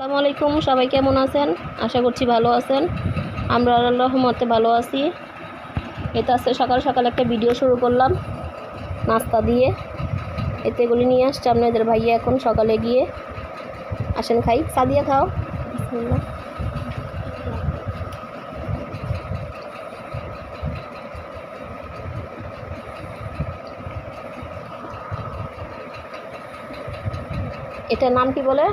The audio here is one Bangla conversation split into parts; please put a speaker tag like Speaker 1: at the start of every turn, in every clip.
Speaker 1: আসসালামু আলাইকুম, সবাই কেমন আছেন? আশা করছি ভালো আছেন। আমরা রহমতে ভালো আছি। এটা আজকে সকাল সকাল একটা ভিডিও শুরু করলাম, নাস্তা দিয়ে। এতে এগুলি নিয়ে আসছে আপনাদের ভাইয়া এখন সকালে গিয়ে। আসেন খাই সাদিয়া খাও। এটার নাম কি বলে?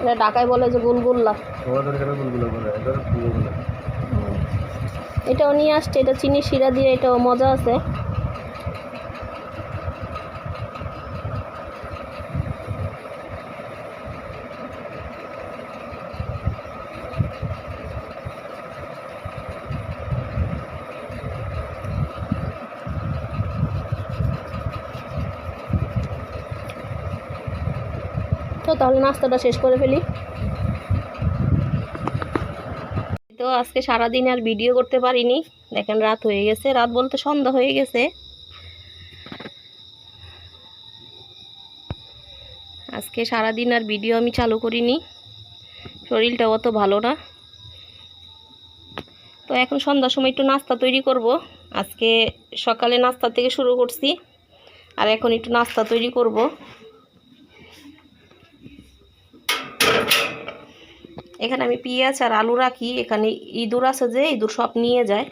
Speaker 1: এটা ঢাকায় বলে যে গুলগুল্লা
Speaker 2: তোমাদের এখানে গুলগুলা বলে? এটা বলে।
Speaker 1: এটাও নিয়ে আসছে এটা চিনি শিরা দিয়ে এটাও মজা আছে। তাহলে নাস্তাটা শেষ করে ফেলি। তো আজকে সারাদিন আর ভিডিও করতে পারিনি। দেখেন রাত হয়ে গেছে। রাত বলতে সন্ধ্যা হয়ে গেছে। আজকে সারাদিন আর ভিডিও আমি চালু করিনি। শরীরটা অত ভালো না। তো এখন সন্ধ্যার সময় একটু নাস্তা তৈরি করব। আজকে সকালে নাস্তা থেকে শুরু করছি। আর এখন একটু নাস্তা তৈরি করব। এখানে আমি পেঁয়াজ আর আলু রাখি, এখানে ইঁদুর আছে যে, ইঁদুর সব নিয়ে যায়।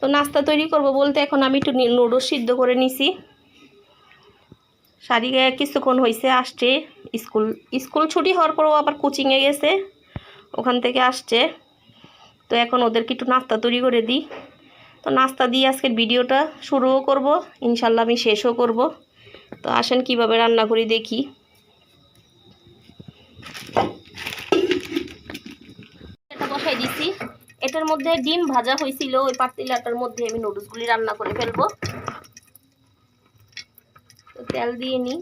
Speaker 1: তো নাস্তা তৈরি করব বলতে এখন আমি একটু নুডলস সিদ্ধ করে নিছি। শাড়িকে কিছুক্ষণ হয়েছে আসছে স্কুল স্কুল ছুটি হওয়ার পরও আবার কোচিংয়ে গেছে, ওখান থেকে আসছে। তো এখন ওদেরকে একটু নাস্তা তৈরি করে দিই। তো নাস্তা দিয়ে আজকের ভিডিওটা শুরুও করব ইনশাল্লাহ আমি শেষও করব। তো আসেন কীভাবে রান্না করি দেখি। এটার মধ্যে ডিম ভাজা হয়েছিল, ওই পাতিলাটার মধ্যে আমি নুডলসগুলি রান্না করে ফেলব। তেল দিয়ে নিই।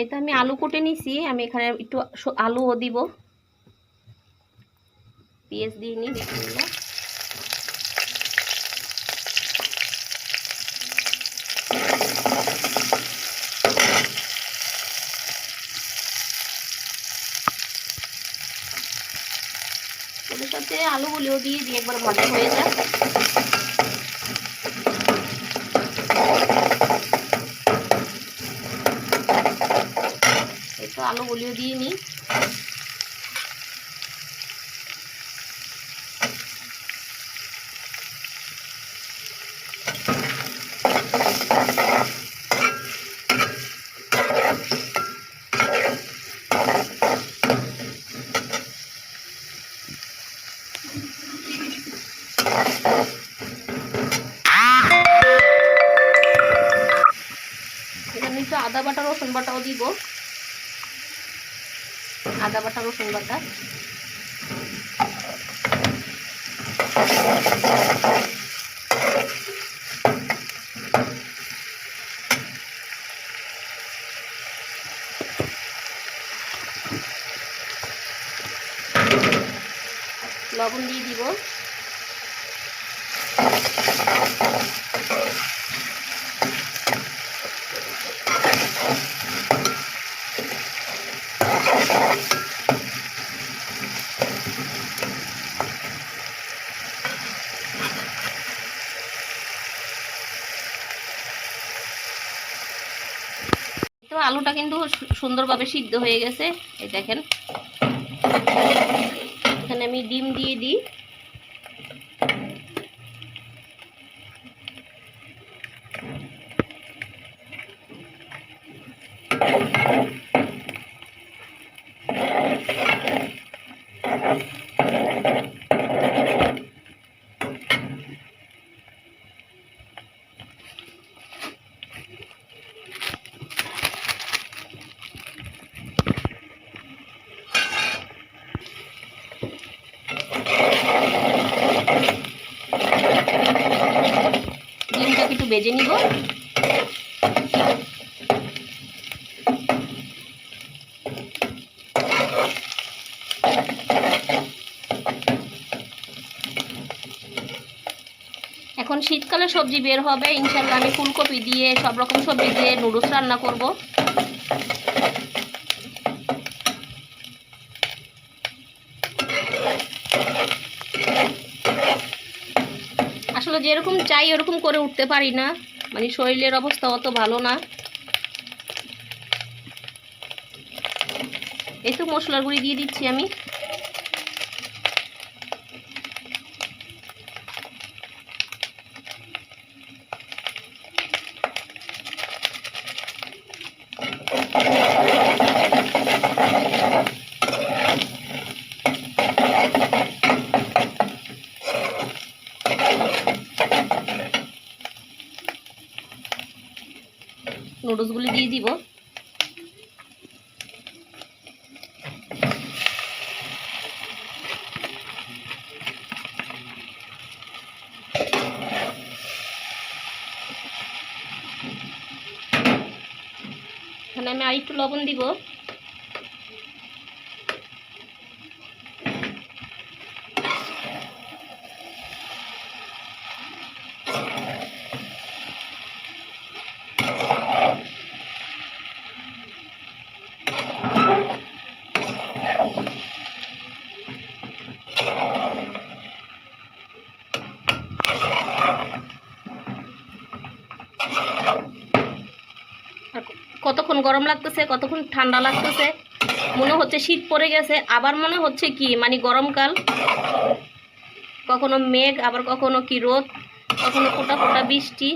Speaker 1: এটা আমি আলু কুটে নিছি, আমি এখানে একটু আলুও দিব। পেঁয়াজ দিয়ে নিই সাথে আলুগুলিও দিয়ে দিয়ে একবার ভাজা হয়ে যায় আলু আলুগুলিও দিয়ে নিই। আদা বাটা রসুন বাটাও দিব। আদা বাটা রসুন বাটা। লবণ দিয়ে দিব। তো কিন্তু সুন্দরভাবে সিদ্ধ হয়ে গেছে। এই দেখেন। এখানে আমি ডিম দিয়ে দিই। ভেজে নিব। এখন শীতকালে সবজি বের হবে। ইনশাল্লাহ আমি ফুলকপি দিয়ে সব রকম সবজি দিয়ে নুডলস রান্না করব। যেরকম চাই ওরকম করে উঠতে পারি না। মানে শরীরের অবস্থা অত ভালো না। এই তো মশলার গুঁড়ি দিয়ে দিচ্ছি আমি। নুডলসগুলি দিয়ে দিব। এখানে আমি আরেকটু লবণ দিব। কতক্ষণ গরম লাগতেছে, কতক্ষণ ঠান্ডা লাগতেছে? মনে হচ্ছে শীত পড়ে গেছে, আবার মনে হচ্ছে কি মানে গরমকাল। কখনো মেঘ, আবার কখনো কি রোদ, কখনো ফোটা ফোটা বৃষ্টি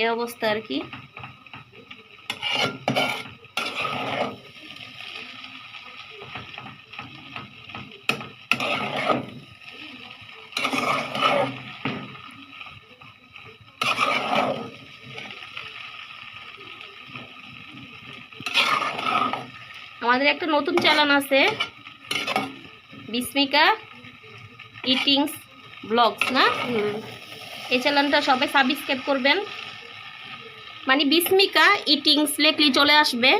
Speaker 1: এই অবস্থা আর কি। আমাদের একটা নতুন চ্যানেল আছে। বিস্মিকা ইটিংস ব্লগস না? এই চ্যানেলটা সবাই সাবস্ক্রাইব করবেন। মানে বিস্মিকা ইটিংস লেখলি চলে আসবে।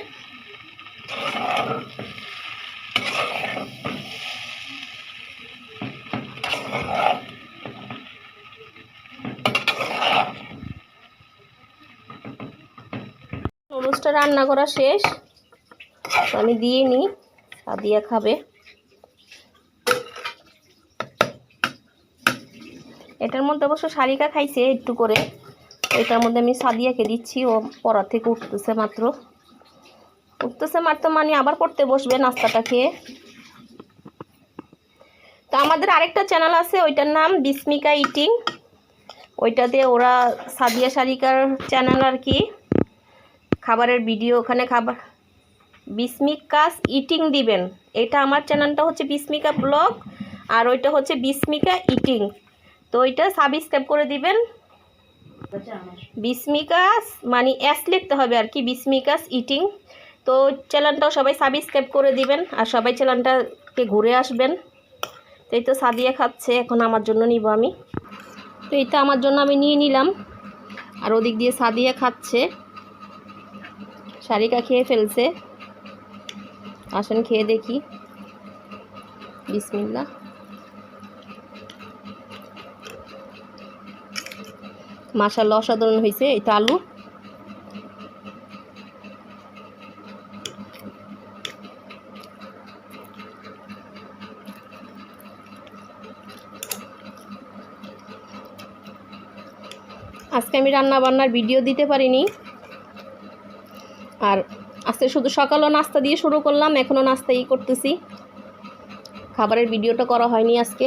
Speaker 1: নুডলসটা রান্না করা শেষ। আমি দিয়ে নিই, সাদিয়া খাবে। এটার মধ্যে অবশ্য শারিকা খাইছে একটু করে। এটার মধ্যে আমি সাদিয়াকে দিচ্ছি, ও পড়া থেকে উঠতেছে মাত্র। উঠতেছে মাত্র মানে আবার পড়তে বসবে নাস্তাটা খেয়ে। তো আমাদের আরেকটা চ্যানেল আছে, ওইটার নাম বিস্মিকা ইটিং। ওইটাতে ওরা সাদিয়া শারিকার চ্যানেল আর কি। খাবারের ভিডিও ওখানে খাবার বিস্মিকাস ইটিং দিবেন। এটা আমার চ্যানেলটা হচ্ছে বিস্মিকা ব্লগ, আর ওইটা হচ্ছে বিস্মিকা ইটিং। তো ওইটা সাবস্ক্রাইব করে দিবেন। বিস্মিকাস মানে অ্যাস লিখতে হবে আর কি বিস্মিকাস ইটিং। তো চ্যানেলটাও সবাই সাবস্ক্রাইব করে দিবেন, আর সবাই চ্যানেলটাকে ঘুরে আসবেন। তো এই তো সাদিয়া খাচ্ছে, এখন আমার জন্য নিব আমি। তো এইটা আমার জন্য আমি নিয়ে নিলাম, আর ওদিক দিয়ে সাদিয়া খাচ্ছে। শারিকা খেয়ে ফেলছে। আসেন খেয়ে দেখি। বিসমিল্লা মাশাল্লাহ অসাধারণ হয়েছে এটা আলু। আজকে আমি রান্না বান্নার ভিডিও দিতে পারিনি। আর আজকে শুধু সকালও নাস্তা দিয়ে শুরু করলাম, এখনও নাস্তাই করতেছি। খাবারের ভিডিওটা করা হয়নি আজকে।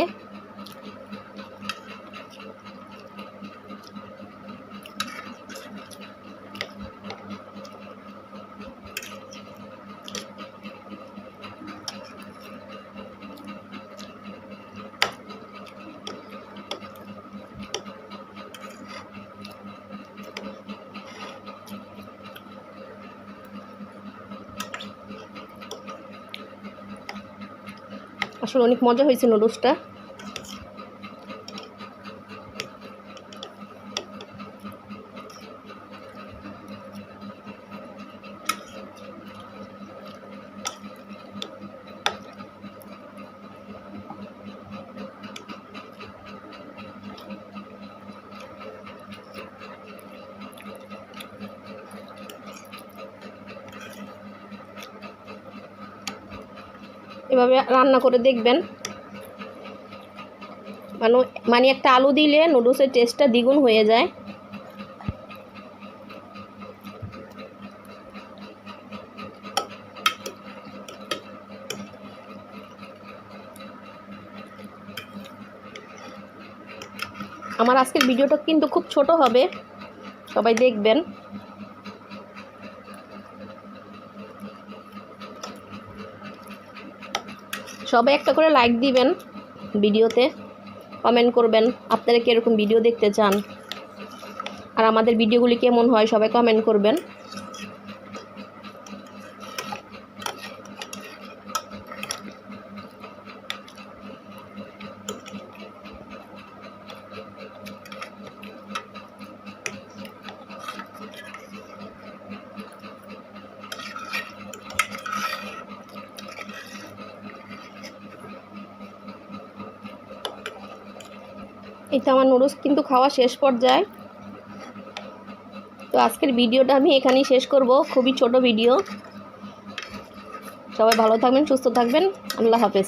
Speaker 1: আসলে অনেক মজা হয়েছে নুডলসটা এভাবে রান্না করে দেখবেন। মানে মানে একটা আলু দিলে নুডলসের টেস্টটা দ্বিগুণ হয়ে যায়। আমার আজকের ভিডিওটা কিন্তু খুব ছোট হবে। সবাই দেখবেন। সবাই একটা করে লাইক দিবেন ভিডিওতে কমেন্ট করবেন, আপনারা কীরকম ভিডিও দেখতে চান? আর আমাদের ভিডিওগুলি কেমন হয় সবাই কমেন্ট করবেন। এটা আমার নুডলস, কিন্তু খাওয়া শেষ পর্যায়ে। তো আজকের ভিডিওটা আমি এখানেই শেষ করব। খুবই ছোট ভিডিও। সবাই ভালো থাকবেন, সুস্থ থাকবেন। আল্লাহ হাফেজ।